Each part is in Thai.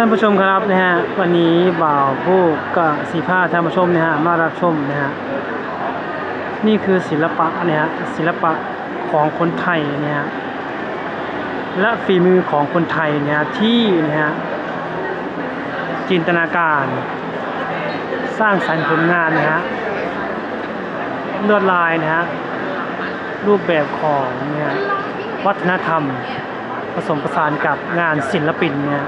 ท่านผู้ชมครับนะฮะวันนี้บ่าวผู้กับสีผ้าท่านผู้ชมนะฮะมารับชมนะฮะนี่คือศิลปะนะฮะศิลปะของคนไทยนะฮะและฝีมือของคนไทยนะฮะที่นะฮะจินตนาการ สร้างสรรค์ผลงานนะฮะลวดลายนะฮะรูปแบบของเนี่ยวัฒนธรรม ผสมผสานกับงานศิลปินเนี่ย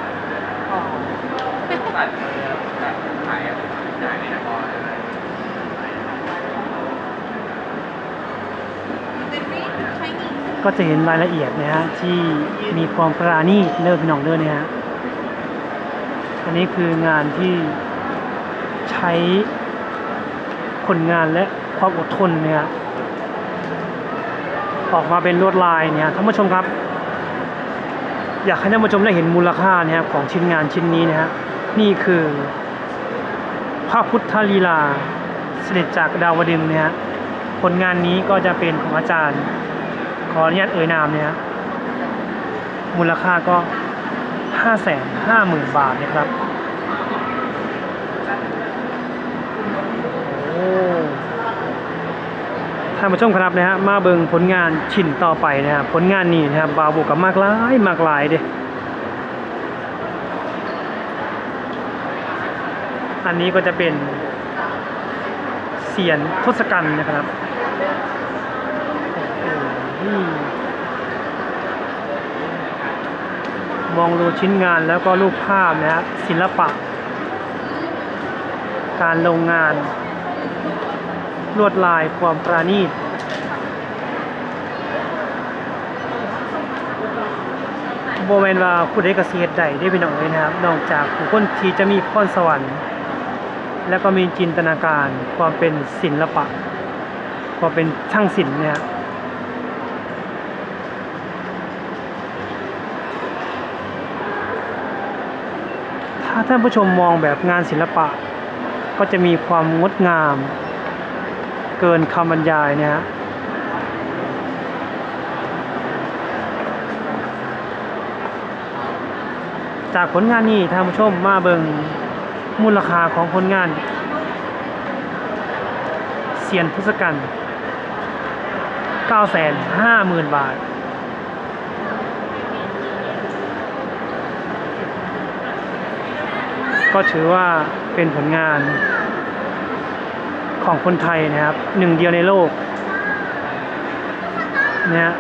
ก็จะเห็นรายละเอียดนะฮะที่มีความปราณีตเลิศพี่น้องเลิศเนี่ยฮะอันนี้คืองานที่ใช้ผลงานและความอดทนเนี่ยออกมาเป็นลวดลายเนี่ยท่านผู้ชมครับ อยากให้ท่านผู้ชมได้เห็นมูลค่าเนี่ยครับของชิ้นงานชิ้นนี้นะฮะ นี่คือพระพุทธลีลาเสด็จจากดาวดึงเนี่ยฮะผลงานนี้ก็จะเป็นของอาจารย์ ขออนุญาตเอ่ยนามเนี่ยฮะมูลค่าก็ห้าแสนห้าหมื่นบาทนะครับโอ้ท่านผู้ชมครับนะฮะมาเบิงผลงานชิ้นต่อไปนะฮะผลงานนี้นะครับบาวบุกกับมากหลายมากหลายเด้ อันนี้ก็จะเป็นเสียนทศกัณฐ์นะครับมองดูชิ้นงานแล้วก็รูปภาพนะฮะศิลปะ การลงงาน ลวดลายความปราณีตโบแมนว่าผู้ใดกระเกษตรใดได้เป็นอเลยนะครับ นอกจากผู้คนที่จะมีพรสวรรค์ แล้วก็มีจินตนาการความเป็นศิลปะ ความเป็นช่างศิลป์เนี่ยถ้าท่านผู้ชมมองแบบงานศิลปะ ก็จะมีความงดงาม เกินคำบรรยายเนะฮะจากผลงานนี้ท่านผู้ชมมาเบิง มูลค่าของผลงานเสียนทศกัณฐ์950,000 บาท ก็ถือว่าเป็นผลงานของคนไทยนะครับ หนึ่งเดียวในโลกนะฮะ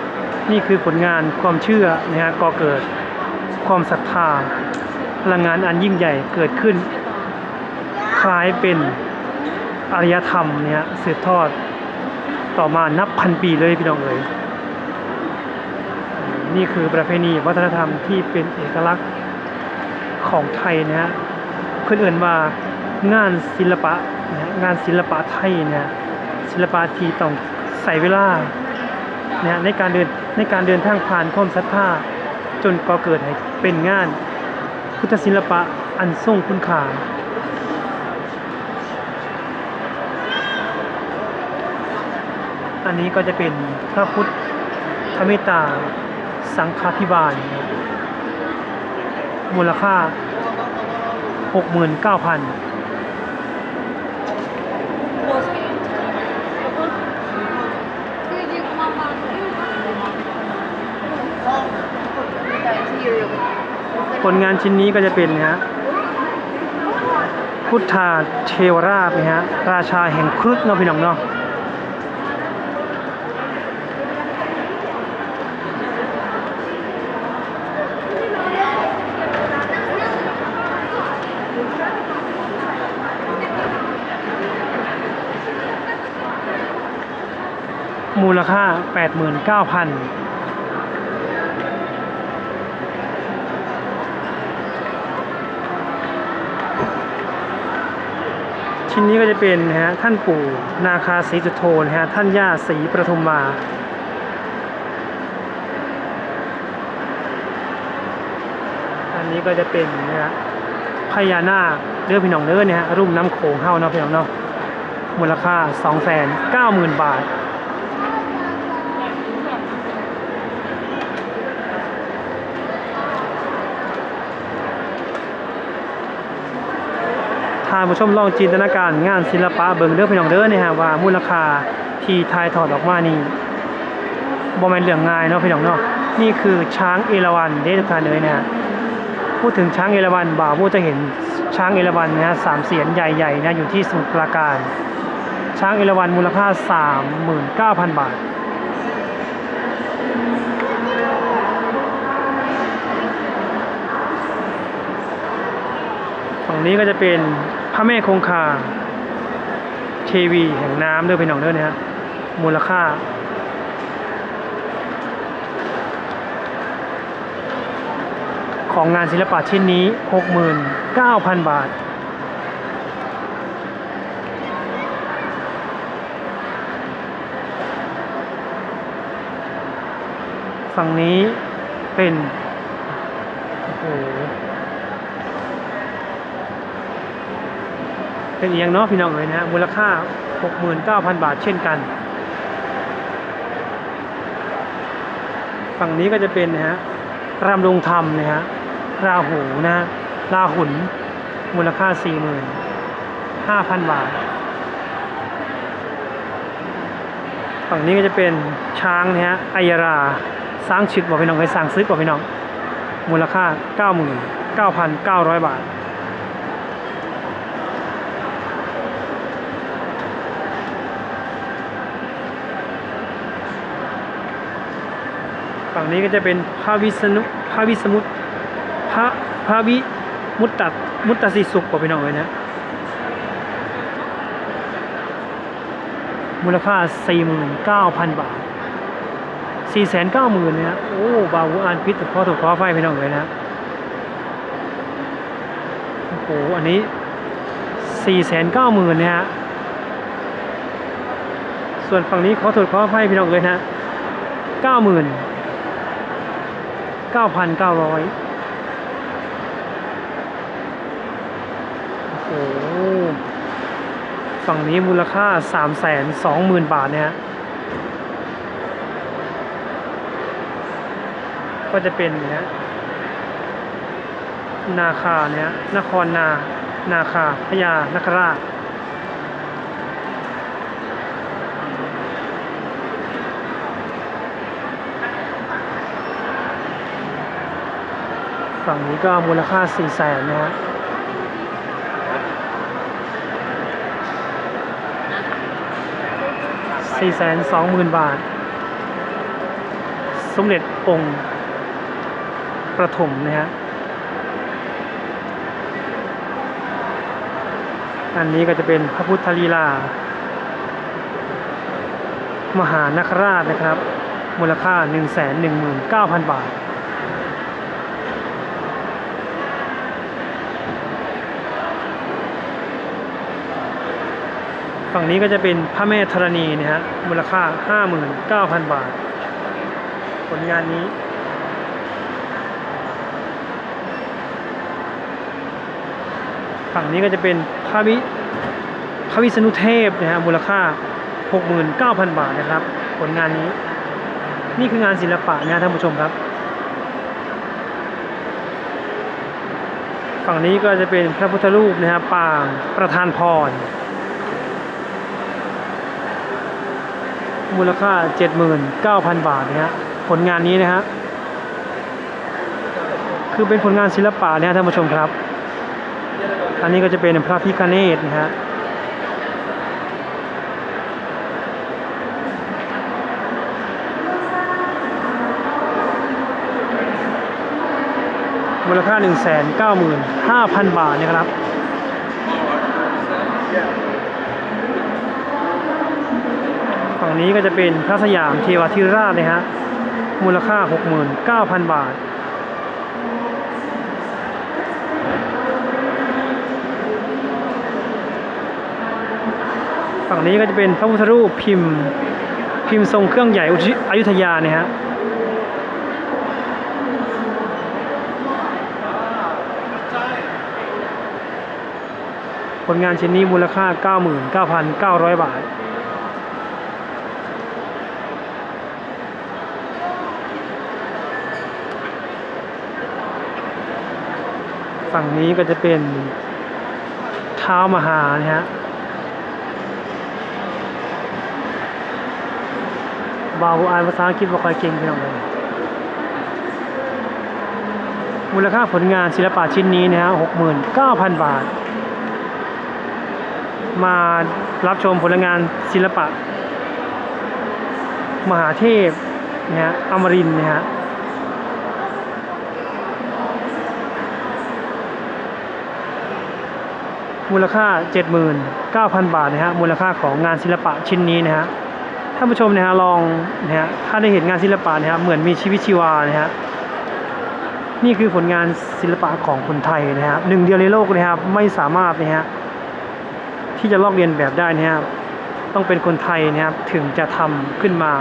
นี่คือผลงานความเชื่อนะฮะก่อเกิดความศรัทธาพลังงานอันยิ่งใหญ่เกิดขึ้น คล้ายเป็นอารยธรรมเนี่ยสืบทอดต่อมานับพันปีเลยพี่น้องเอ๋ยนี่คือประเพณีวัฒนธรรมที่เป็นเอกลักษณ์ของไทยนะฮะเพื่อนเอื่นว่างานศิลปะนะฮะงานศิลปะไทยเนี่ยศิลปะที่ต้องใส่เวลาเนี่ยในการเดินในการเดินทางผ่านความศรัทธาจนก่อเกิดให้เป็นงาน พุทธศิลปะอันทรงคุณค่า อันนี้ก็จะเป็นพระพุทธเมตตา สังฆาธิบาล มูลค่าหกหมื่นเก้าพันผลงานชิ้นนี้ก็จะเป็นนะฮะพุทธาเทวราชนะฮะราชาแห่งครุฑเนาะพี่น้องเนาะ มูลค่า 89,000ชิ้นนี้ก็จะเป็นนะฮะท่านปู่นาคาศรีจุโธนฮะท่านย่าศรีประทุมมา อันนี้ก็จะเป็นนะฮะพญานาคเรือพี่น้องเด้อเนี่ยฮะรุ่มน้ำโขงเฮาเนาะพี่น้องเนาะมูลค่า 290,000 บาทานผู้ชมลองจินตนาการงานศิลปะเบิ่งเด้อพี่น้องเด้อเนี่ยฮะว่ามูลค่าที่ทายถอดออกมานี่บ่แม่นเรื่องง่ายเนาะพี่น้องเนาะนี่คือช้างเอราวัณเด้อทุกท่านเลยนะฮะพูดถึงช้างเอราวัณบ่าวผู้จะเห็นช้างเอราวัณนะฮะสามเสียนใหญ่ๆนะอยู่ที่สมุทรปราการ ช้างเอราวัณมูลค่า 39,000 บาทฝั่งนี้ก็จะเป็น พระแม่คงคา เทวีแห่งน้ำเด้อพี่น้องเด้อเนี่ยฮะมูลค่าของงานศิลปะชิ้นนี้ 69,000 บาท ฝั่งนี้เป็นโอ้โห เป็นเอียงเนาะพี่น้องเลยนะฮะมูลค่า 69,000 บาทเช่นกัน ฝั่งนี้ก็จะเป็นนะฮะรำลงธรรมนะฮะราหูนะฮะราหุนมูลค่า 45,000 บาท ฝั่งนี้ก็จะเป็นช้างนะฮะไอยาราสร้างชึกบอกพี่น้องเคยสร้างซึกบอกพี่น้อง มูลค่า 99,900 บาท ฝั่งนี้ก็จะเป็นพระวิษณุพระวิสมุตพระพระวิมุตตมุตตสิสุขบอกพี่น้องเลยนะ มูลค่า 49,000 บาท 490,000เนี่ยโอ้บาวูอานพิษแต่พ่อถูกขอไฟพี่น้องเลยนะโอ้โหอันนี้ 490,000เนี่ยฮะส่วนฝั่งนี้ขอถูกขอไฟพี่น้องเลยนะ90,000 9,900โอ้โหฝั่งนี้มูลค่า320,000บาทเนี่ยก็จะเป็นเนะนาคาเนี่ยนครนา นาคาพญานคราช ฝั่งนี้ก็มูลค่า4 0 0แสนนะฮะ4แสน2หมื่นบาท สมเด็จองค์ประถมนะฮะ อันนี้ก็จะเป็นพระพุทธลีลา มหานคราชนะครับ มูลค่า 119,000 บาท ฝั่งนี้ก็จะเป็นพระแม่ธรณีนะฮะมูลค่า 59,000 บาท ผลงานนี้ ฝั่งนี้ก็จะเป็นพระวิพระวิษณุเทพนะฮะมูลค่า 69,000 บาทนะครับ ผลงานนี้ นี่คืองานศิลปะนะท่านผู้ชมครับ ฝั่งนี้ก็จะเป็นพระพุทธรูปนะฮะปางประธานพร มูลค่า 79,000 บาทนะฮะผลงานนี้นะฮะคือเป็นผลงานศิลปะนะฮะท่านผู้ชมครับ อันนี้ก็จะเป็นพระพิฆเนศนะฮะมูลค่า 195,000 บาทนะครับ ฝั่ งนี้ก็จะเป็นพระสยามเทวาธิราชนะฮะ มูลค่า 69,000 บาท ฝั่งนี้ก็จะเป็นพระพุทธรูปพิมพ์ พิมพ์ทรงเครื่องใหญ่อยุธยาเนี่ยฮะผลงานชิ้นนี้มูลค่า 99,900 บาท ฝั่งนี้ก็จะเป็นฐท้ามหานะฮะบาวอ่านภาษาอังกฤษบ่ค่อยเก่งพี่น้องเลยมูลค่าผลงานศิลปะชิ้นนี้นะฮะ69,000บาท มารับชมผลงานศิลปะ มหาเทพนะฮะอมรินนะฮะ มูลค่า 79,000 บาทนะฮะมูลค่าของงานศิลปะชิ้นนี้นะฮะท่านผู้ชมนะฮะลองนะฮะถ้าได้เห็นงานศิลปะนะฮะเหมือนมีชีวิตชีวานะฮะนี่คือผลงานศิลปะของคนไทยนะครับหนึ่งเดียวในโลกนะครับไม่สามารถนะฮะที่จะลอกเลียนแบบได้นะครับต้องเป็นคนไทยนะครับถึงจะทำขึ้นมา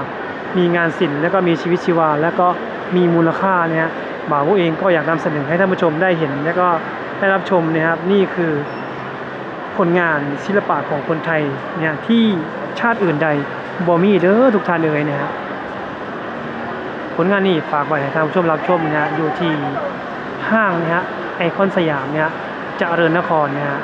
มีงานศิลป์แล้วก็มีชีวิตชีวา แล้วก็มีมูลค่านี่ยฮะบ่าวเองก็อยากนำเสนอให้ท่านผู้ชมได้เห็น แล้วก็ได้รับชมนะครับนี่คือ ผลงานศิลปะของคนไทยเนี่ยที่ชาติอื่นใดบ่มีเด้อทุกท่านเลยนะฮะผลงานนี้ฝากไว้ให้ท่านผู้ชมรับชมนะฮะอยู่ที่ห้างนะฮะไอคอนสยามเนี่ยเจริญนครนะฮะ